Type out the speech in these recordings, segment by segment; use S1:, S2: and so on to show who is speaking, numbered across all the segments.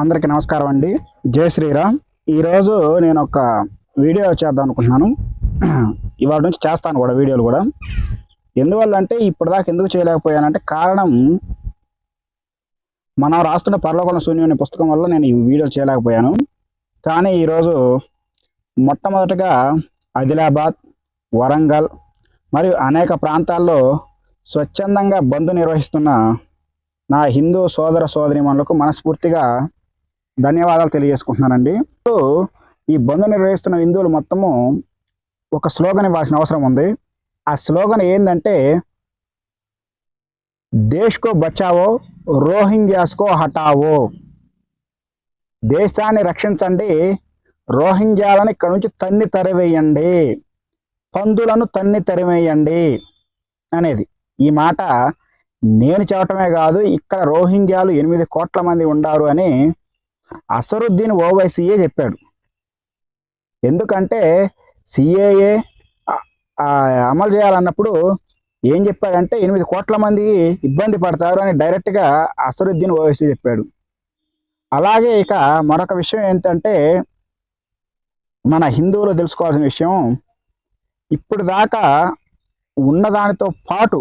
S1: అందరికీ నమస్కారం అండి. జై శ్రీరామ్. ఈరోజు నేను ఒక వీడియో చేద్దాం అనుకుంటున్నాను. ఇవాళ నుంచి చేస్తాను కూడా వీడియోలు కూడా. ఎందువల్ల అంటే ఇప్పటిదాకా ఎందుకు చేయలేకపోయానంటే కారణం మనం రాస్తున్న పర్లోకల శూన్యం అనే పుస్తకం వల్ల నేను ఈ వీడియో చేయలేకపోయాను. కానీ ఈరోజు మొట్టమొదటగా ఆదిలాబాద్ వరంగల్ మరియు అనేక ప్రాంతాల్లో స్వచ్ఛందంగా బంద్ నిర్వహిస్తున్న నా హిందూ సోదర సోదరిమణులకు మనస్ఫూర్తిగా ధన్యవాదాలు తెలియజేసుకుంటున్నానండి. ఇప్పుడు ఈ బంధు నిర్వహిస్తున్న హిందువులు మొత్తము ఒక స్లోగన్ ఇవ్వాల్సిన అవసరం ఉంది. ఆ స్లోగన్ ఏంటంటే దేశ్కో బచావో రోహింగ్యాస్కో హటావో దేశాన్ని రక్షించండి రోహింగ్యాలను ఇక్కడ నుంచి తన్ని తరివేయండి. పందులను తన్ని తరివేయండి. అనేది ఈ మాట నేను చెప్పటమే కాదు ఇక్కడ రోహింగ్యాలు ఎనిమిది కోట్ల మంది ఉండారు అని అసరుద్దీన్ ఓవైసీఏ చెప్పాడు. ఎందుకంటే సిఏఏ అమలు చేయాలన్నప్పుడు ఏం చెప్పాడంటే ఎనిమిది కోట్ల మంది ఇబ్బంది పడతారు అని డైరెక్ట్గా అసరుద్దీన్ ఓవైసీ చెప్పాడు. అలాగే ఇక మరొక విషయం ఏంటంటే మన హిందువులు తెలుసుకోవాల్సిన విషయం ఇప్పుడు దాకా ఉన్నదానితో పాటు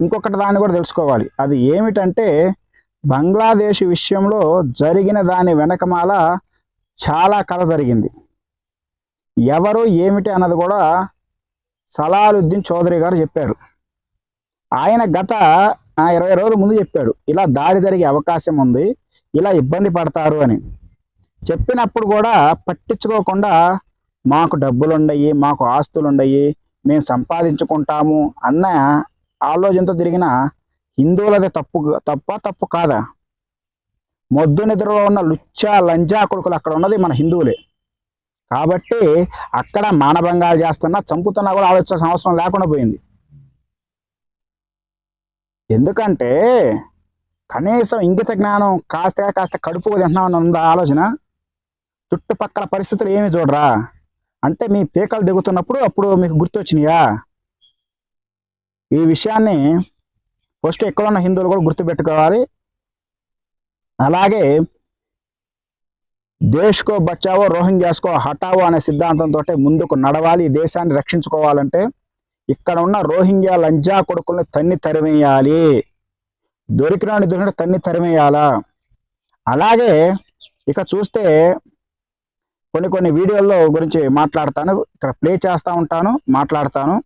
S1: ఇంకొకటి దాన్ని కూడా తెలుసుకోవాలి. అది ఏమిటంటే బంగ్లాదేశ్ విషయంలో జరిగిన దాని వెనకమాల చాలా కథ జరిగింది. ఎవరు ఏమిటి అన్నది కూడా సలాలుద్దీన్ చౌదరి గారు చెప్పారు. ఆయన గత ఇరవై రోజుల ముందు చెప్పాడు ఇలా దాడి జరిగే అవకాశం ఉంది ఇలా ఇబ్బంది పడతారు అని. చెప్పినప్పుడు కూడా పట్టించుకోకుండా మాకు డబ్బులు ఉండయి మాకు ఆస్తులు ఉండయి మేము సంపాదించుకుంటాము అన్న ఆలోచనతో తిరిగిన హిందువులది తప్పు తప్ప తప్పు కాదా? మొద్దు నిద్రలో ఉన్న లుచ్చా లంజా కొడుకులు అక్కడ ఉన్నది మన హిందువులే. కాబట్టి అక్కడ మానభంగాలు చేస్తున్నా చంపుతున్నా కూడా ఆలోచించాల్సిన అవసరం లేకుండా పోయింది. ఎందుకంటే కనీసం ఇంగిత జ్ఞానం కాస్త కాస్త కడుపు తింటున్నామని ఉందా ఆలోచన? చుట్టుపక్కల పరిస్థితులు ఏమి చూడరా? అంటే మీ పీకలు దిగుతున్నప్పుడు అప్పుడు మీకు గుర్తొచ్చినాయా? ఈ విషయాన్ని ఫస్ట్ ఎక్కడున్న హిందువులు కూడా గుర్తుపెట్టుకోవాలి. అలాగే దేశ్కో బచ్చావో రోహింగ్యాస్కో హటావో అనే సిద్ధాంతంతో ముందుకు నడవాలి ఈ దేశాన్ని రక్షించుకోవాలంటే ఇక్కడ ఉన్న రోహింగ్యా లంజా కొడుకుల్ని తన్ని తరిమేయాలి. దొరికినాన్ని దొరికిన తన్ని తరిమేయాలా? అలాగే ఇక చూస్తే కొన్ని కొన్ని వీడియోల్లో గురించి మాట్లాడతాను ఇక్కడ ప్లే చేస్తూ ఉంటాను మాట్లాడతాను.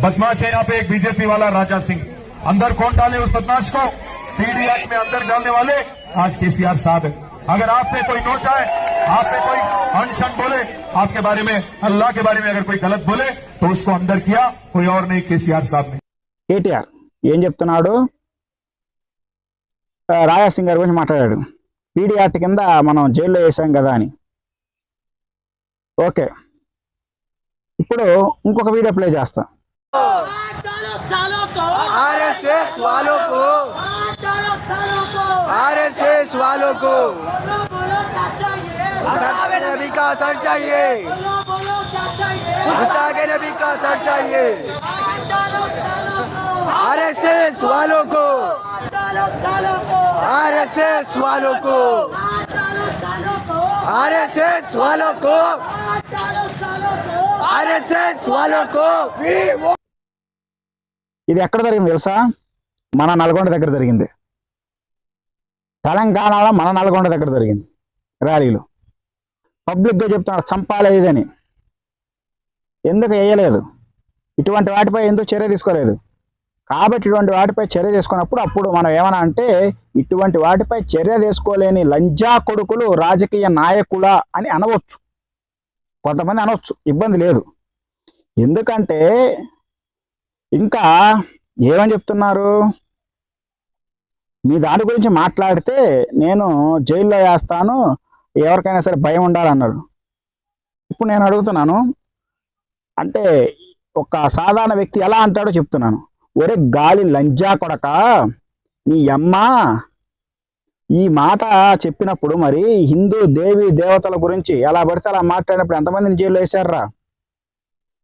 S2: बदमाश है यहाँ पे एक बीजेपी वाला राजा सिंह अंदर कौन डाले उस बदमाश को पीडी एक्ट में अंदर डालने वाले आज केसीआर साहब है अगर आप पे कोई नोट आए आप पे कोई अनशन बोले आपके बारे में अल्लाह के बारे में अगर कोई गलत बोले तो उसको अंदर किया कोई और नहीं केसीआर साहब ने
S1: కేటీఆర్ ఏం చెప్తున్నాడు ఆ, రాజాసింగ్ గారి గురించి మాట్లాడాడు పీడీ యాక్ట్ కింద మనం జైల్లో వేసాం కదా అని ఓకే ఇప్పుడు ఇంకొక వీడియో ప్లే చేస్తా
S3: आर एस
S4: एस वालों को।
S3: आर एस
S4: एस वालों को। नबी का असर चाहिए। के नबी का असर चाहिए।
S3: आर एस
S4: एस वालों को।
S3: आर एस
S4: एस वालों को।
S3: आर एस
S4: एस वालों को।
S3: आर एस
S4: एस वालों को।
S1: ఇది ఎక్కడ జరిగింది తెలుసా? మన నల్గొండ దగ్గర జరిగింది. తెలంగాణలో మన నల్గొండ దగ్గర జరిగింది ర్యాలీలు. పబ్లిక్గా చెప్తున్నారు చంపాలి ఇదని ఎందుకు వేయలేదు? ఇటువంటి వాటిపై ఎందుకు చర్య తీసుకోలేదు? కాబట్టి ఇటువంటి వాటిపై చర్య తీసుకున్నప్పుడు అప్పుడు మనం ఏమన్నా అంటే ఇటువంటి వాటిపై చర్య తీసుకోలేని లంజా కొడుకులు రాజకీయ నాయకులా అని అనవచ్చు. కొంతమంది అనవచ్చు ఇబ్బంది లేదు. ఎందుకంటే ఇంకా ఏమని చెప్తున్నారు? మీ దాని గురించి మాట్లాడితే నేను జైల్లో వేస్తాను ఎవరికైనా సరే భయం ఉండాలన్నాడు ఇప్పుడు నేను అడుగుతున్నాను అంటే ఒక సాధారణ వ్యక్తి ఎలా అంటాడో చెప్తున్నాను. ఒరే గాలి లంజా కొడక నీ అమ్మ ఈ మాట చెప్పినప్పుడు మరి హిందూ దేవి దేవతల గురించి ఎలా పడితే అలా మాట్లాడినప్పుడు ఎంతమందిని జైల్లో వేశారా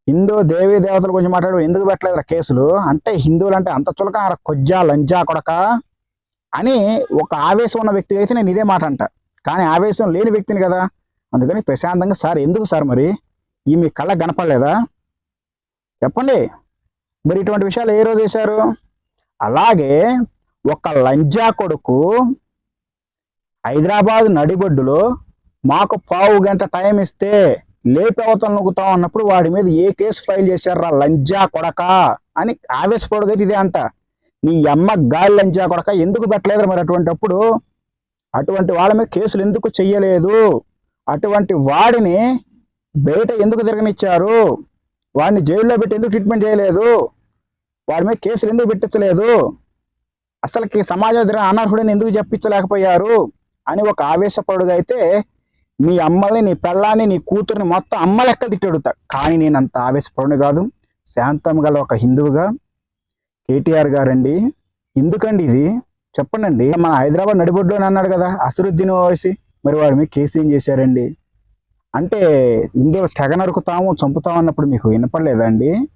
S1: హిందూ దేవీ దేవతల గురించి మాట్లాడు ఎందుకు పెట్టలేదు కేసులు? అంటే హిందువులు అంటే అంత చులక కొజ్జా లంజా కొడక అని ఒక ఆవేశం ఉన్న వ్యక్తి అయితే నేను ఇదే మాట అంట. కానీ ఆవేశం లేని వ్యక్తిని కదా. అందుకని ప్రశాంతంగా సార్ ఎందుకు సార్ మరి? ఈ మీ కళ్ళకు కనపడలేదా? చెప్పండి. మరి ఇటువంటి విషయాలు ఏ రోజు చేశారు? అలాగే ఒక లంజా కొడుకు హైదరాబాద్ నడిబొడ్డులో మాకు పావు గంట టైం ఇస్తే లేపి అవతల నొక్కుతాం అన్నప్పుడు వాడి మీద ఏ కేసు ఫైల్ చేశారా లంజా కొడక అని ఆవేశపడుగైతే ఇదే అంట. నీ అమ్మ గాలి లంజా కొడక ఎందుకు పెట్టలేదు మరి అటువంటి అప్పుడు అటువంటి వాళ్ళ మీద కేసులు ఎందుకు చెయ్యలేదు? అటువంటి వాడిని బయట ఎందుకు తిరగనిచ్చారు? వాడిని జైల్లో పెట్టి ఎందుకు ట్రీట్మెంట్ చేయలేదు? వాడి మీద కేసులు ఎందుకు పెట్టించలేదు? అసలుకి సమాజ దగ్గర అనర్హుడిని ఎందుకు చెప్పించలేకపోయారు? అని ఒక ఆవేశపడుగా అయితే మీ అమ్మల్ని నీ పెళ్ళాన్ని నీ కూతుర్ని మొత్తం అమ్మ లెక్క తిట్టడుతా కానీ నేను అంత ఆవేశపడుని కాదు. శాంతం గల ఒక హిందువుగా కేటీఆర్ గారండి. ఎందుకండి ఇది? చెప్పండి మన హైదరాబాద్ నడిబొడ్డు అని అన్నాడు కదా అసరుద్దీన్ ఓవైసీ. మరి వారు మీద కేసు ఏం చేశారండి? అంటే ఇందులో తెగ నరుకుతాము చంపుతాము అన్నప్పుడు మీకు వినపడలేదా అండి?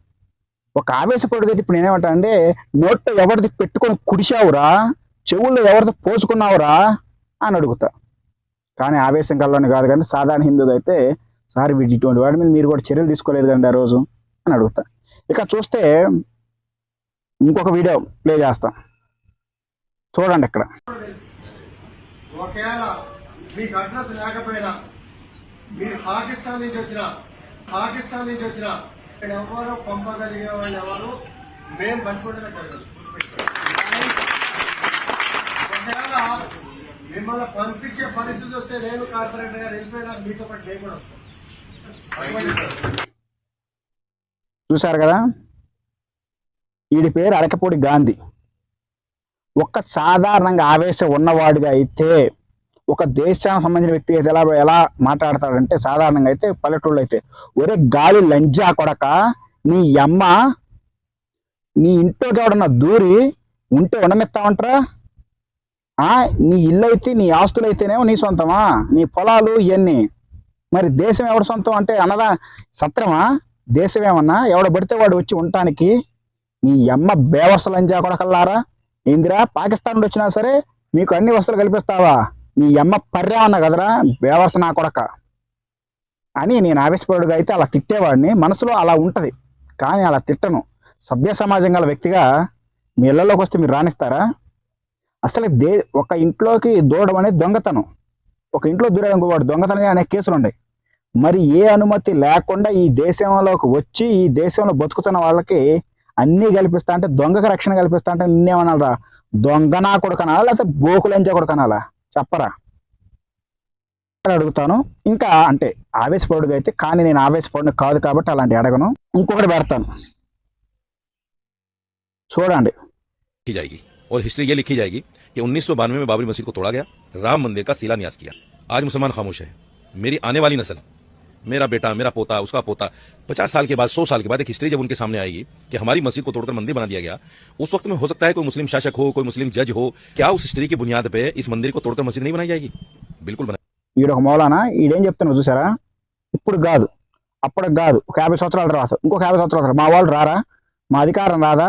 S1: ఒక ఆవేశపడుగైతే ఇప్పుడు నేనేమంటా అంటే నోట్లో ఎవరిది పెట్టుకొని కుడిశావురా? చెవుల్లో ఎవరిది పోసుకున్నావురా? అని అడుగుతా. కానీ ఆవేశం కల్లోనే కాదు కానీ సాధారణ హిందువు అయితే సార్ వీడి ఇటువంటి వాడి మీద మీరు కూడా చర్యలు తీసుకోలేదు కండి ఆ రోజు? అని అడుగుతా. ఇక చూస్తే ఇంకొక వీడియో ప్లే చేస్తాం. చూడండి ఇక్కడ.
S5: ఒకవేళ మీకు అడ్రస్ లేకపోయినా మీరు పాకిస్తాన్ నుంచి వచ్చిన పాకిస్తాన్ నుంచి వచ్చిన ఇక్కడ ఎవరు పంపగలిగే వాళ్ళు ఎవరు? మేము బతుకుంటూనే జరగదు. ఒకవేళ మిమ్మల్ని పంపించే పరిస్థితి వస్తే నేను కార్పొరేటర్ గారు వెళ్ళిపోయినా మీతో పాటు నేను కూడా
S1: చూశారు కదా? వీడి పేరు అరకపూడి గాంధీ. ఒక్క సాధారణంగా ఆవేశం ఉన్నవాడిగా అయితే ఒక దేశానికి సంబంధించిన వ్యక్తి అయితే ఎలా ఎలా మాట్లాడతాడంటే సాధారణంగా అయితే పల్లెటూళ్ళు అయితే ఒరే గాలి లంజా కొడక నీ అమ్మ నీ ఇంట్లోకి ఎవడన్నా దూరి ఉంటే ఉండమెత్తా ఉంటారా నీ ఇల్లు అయితే నీ ఆస్తులు అయితేనేమో నీ సొంతమా? నీ పొలాలు ఇవన్నీ మరి దేశం ఎవడు సొంతం అంటే అన్నదా? సత్రమా? దేశం ఏమన్నా ఎవడ పడితే వాడు వచ్చి ఉండటానికి నీ అమ్మ బేవస్తలంజా కొడకల్లారా? ఏందిరా పాకిస్తాన్ నుండి వచ్చినా సరే మీకు అన్ని వస్తువులు కల్పిస్తావా? నీ అమ్మ పర్యావన్న కదరా బేవర్స నా కొడక. అని నేను ఆవేశపడుగా అయితే అలా తిట్టేవాడిని. మనసులో అలా ఉంటుంది. కానీ అలా తిట్టను. సభ్య సమాజం గల వ్యక్తిగా మీ ఇళ్ళలోకి వస్తే మీరు రాణిస్తారా? అసలు దే ఒక ఇంట్లోకి దూడడం అనేది దొంగతనం. ఒక ఇంట్లో దూరడం వాడు దొంగతనం అనే కేసులు ఉన్నాయి మరి ఏ అనుమతి లేకుండా ఈ దేశంలోకి వచ్చి ఈ దేశంలో బతుకుతున్న వాళ్ళకి అన్నీ కల్పిస్తా అంటే దొంగకు రక్షణ కల్పిస్తా అంటే నిన్నేమనాలరా? దొంగనా కొడుకనాలా లేకపోతే బోకులంజా కొడుకనాలా? చెప్పరా? అడుగుతాను. ఇంకా అంటే ఆవేశపడుగా అయితే కానీ నేను ఆవేశపడిన కాదు కాబట్టి అలాంటి అడగను. ఇంకొకటి పెడతాను. చూడండి.
S6: और हिस्ट्री ये लिखी जाएगी कि उन्नीस में बाबरी मस्जिद को तोड़ा गया राम मंदिर का शिलान्यास किया आज मुसलमान खामोश है मेरी आने वाली नस्ल मेरा बेटा मेरा पोता उसका पोता पचास साल के बाद सौ साल के बाद एक हिस्ट्री जब उनके सामने आएगी कि हमारी मस्जिद को तोड़कर मंदिर बना दिया गया उस वक्त में हो सकता है कोई मुस्लिम शासक हो कोई मुस्लिम जज हो क्या उस हिस्ट्री की बुनियाद पे इस मंदिर को तोड़कर मस्जिद नहीं बनाई जाएगी बिल्कुल बनाई
S1: ఈడొక మౌలానా ఈడేం చెప్తున్నాడు చూసారా ఇప్పుడు కాదు అప్పటికి కాదు ఒక యాభై సంవత్సరాల తర్వాత ఇంకొక యాభై సంవత్సరాల తర్వాత మా వాళ్ళు రారా మా అధికారం రాదా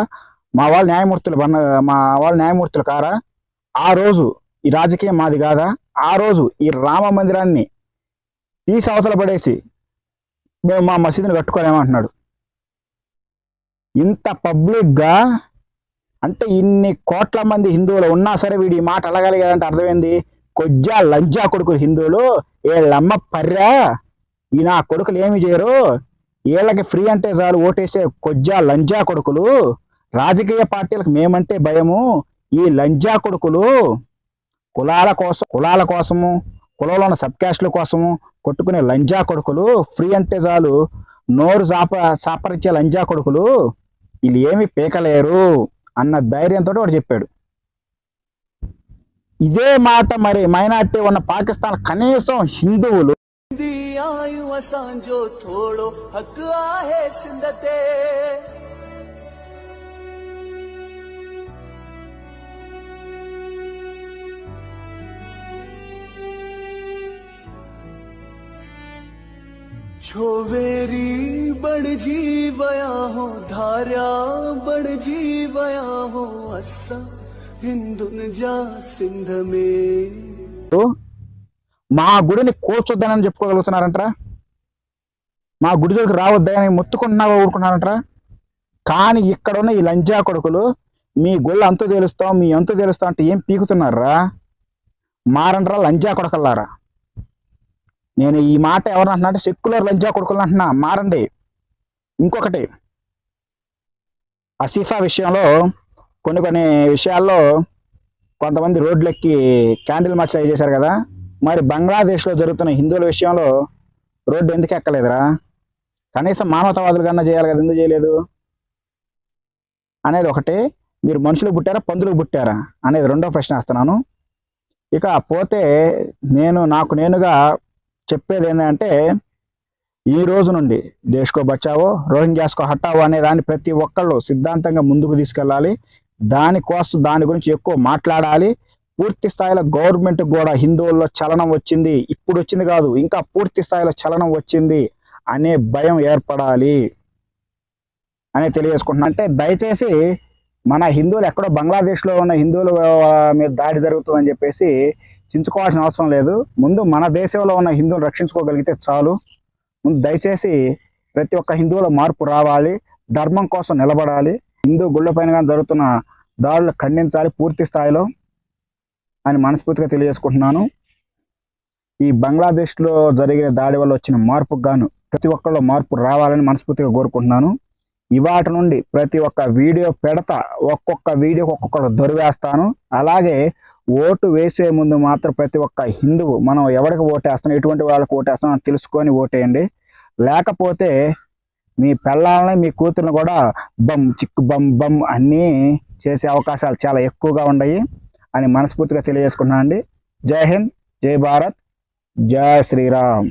S1: మా వాళ్ళు న్యాయమూర్తులు బన్న మా వాళ్ళు న్యాయమూర్తులు కారా? ఆ రోజు ఈ రాజకీయం మాది కాదా? ఆ రోజు ఈ రామ మందిరాన్ని తీసి అవతల పడేసి మేము మా మసీదుని కట్టుకోలేమంటున్నాడు. ఇంత పబ్లిక్గా అంటే ఇన్ని కోట్ల మంది హిందువులు ఉన్నా సరే వీడి మాట అలగలిగాడంటే అర్థమైంది? కొజ్జా లంజా కొడుకులు హిందువులు వీళ్ళమ్మ పర్రా ఈ నా కొడుకులు ఏమి చేయరు? వీళ్ళకి ఫ్రీ అంటే చాలు ఓటేసే కొజ్జా లంజా కొడుకులు రాజకీయ పార్టీలకు మేమంటే భయము. ఈ లంజా కొడుకులు కులాల కోసం కులాల కోసము కులంలో ఉన్న సబ్ క్యాస్ట్ల కోసము కొట్టుకునే లంజా కొడుకులు ఫ్రీ అంటే చాలు. నోరు సాప సాపరించే లంజా కొడుకులు వీళ్ళు ఏమి పీకలేరు అన్న ధైర్యంతో వాడు చెప్పాడు. ఇదే మాట మరి మైనార్టీ ఉన్న పాకిస్తాన్ కనీసం హిందువులు
S4: दी छो वेरी बणजी विया हो धारिया बणजी विया हो असां हिंदुन जा सिंध में
S1: మా గుడిని కూర్చొద్దనని చెప్పుకోగలుగుతున్నారంటరా మా గుడి జోలికి రావద్దని ముత్తుకుంటున్నావా ఊరుకున్నారంటరా కానీ ఇక్కడ ఉన్న ఈ లంజా కొడుకులు మీ గుళ్ళు అంతు తేలుస్తాం మీ అంతు తేలుస్తాం అంటే ఏం పీకుతున్నారా మారండ్రా లంజా కొడకల్లారా నేను ఈ మాట ఎవరు అంటున్నా అంటే సెక్యులర్ లంజా కొడుకులు అంటున్నా. మారండి. ఇంకొకటి. అసీఫా విషయంలో కొన్ని కొన్ని విషయాల్లో కొంతమంది రోడ్లెక్కి క్యాండిల్ మార్చ్ అయి చేశారు కదా. మరి బంగ్లాదేశ్లో జరుగుతున్న హిందువుల విషయంలో రోడ్డు ఎందుకు ఎక్కలేదురా? కనీసం మానవతావాదులు కన్నా చేయాలి కదా. ఎందుకు చేయలేదు? అనేది ఒకటి. మీరు మనుషులు పుట్టారా? పందులు పుట్టారా? అనేది రెండో ప్రశ్న వేస్తున్నాను. ఇక పోతే నేను నాకు నేనుగా చెప్పేది ఏంటంటే ఈ రోజు నుండి దేశకో బచావో రోహింగ్యాస్కో హటావో అనే దాన్ని ప్రతి ఒక్కళ్ళు సిద్ధాంతంగా ముందుకు తీసుకెళ్ళాలి. దానికోసం దాని గురించి ఎక్కువ మాట్లాడాలి. పూర్తి స్థాయిలో గవర్నమెంట్ కూడా హిందువుల్లో చలనం వచ్చింది. ఇప్పుడు వచ్చింది కాదు ఇంకా పూర్తి స్థాయిలో చలనం వచ్చింది అనే భయం ఏర్పడాలి అని తెలియజేసుకుంటున్నా. అంటే దయచేసి మన హిందువులు ఎక్కడో బంగ్లాదేశ్లో ఉన్న హిందువుల మీద దాడి జరుగుతుందని చెప్పేసి చించుకోవాల్సిన అవసరం లేదు. ముందు మన దేశంలో ఉన్న హిందువులు రక్షించుకోగలిగితే చాలు. ముందు దయచేసి ప్రతి ఒక్క హిందువుల మార్పు రావాలి. ధర్మం కోసం నిలబడాలి. హిందూ గుళ్ళపైన కానీ జరుగుతున్న దాడులు ఖండించాలి పూర్తి స్థాయిలో అని మనస్ఫూర్తిగా తెలియజేసుకుంటున్నాను. ఈ బంగ్లాదేశ్లో జరిగిన దాడి వల్ల వచ్చిన మార్పుకు గాను ప్రతి ఒక్కళ్ళు మార్పు రావాలని మనస్ఫూర్తిగా కోరుకుంటున్నాను. ఇవాటి నుండి ప్రతి ఒక్క వీడియో పెడతా ఒక్కొక్క వీడియో ఒక్కొక్కరు దొరివేస్తాను. అలాగే ఓటు వేసే ముందు మాత్రం ప్రతి ఒక్క హిందువు మనం ఎవరికి ఓటేస్తాం ఎటువంటి వాళ్ళకి ఓటేస్తాం అని తెలుసుకొని ఓటేయండి. లేకపోతే మీ పిల్లల్ని మీ కూతుర్ని కూడా బమ్ చిక్కు బమ్ బమ్ అన్నీ చేసే అవకాశాలు చాలా ఎక్కువగా ఉన్నాయి అని మనస్ఫూర్తిగా తెలియజేసుకున్నాను అండి జై హింద్ జై భారత్ జై శ్రీరామ్.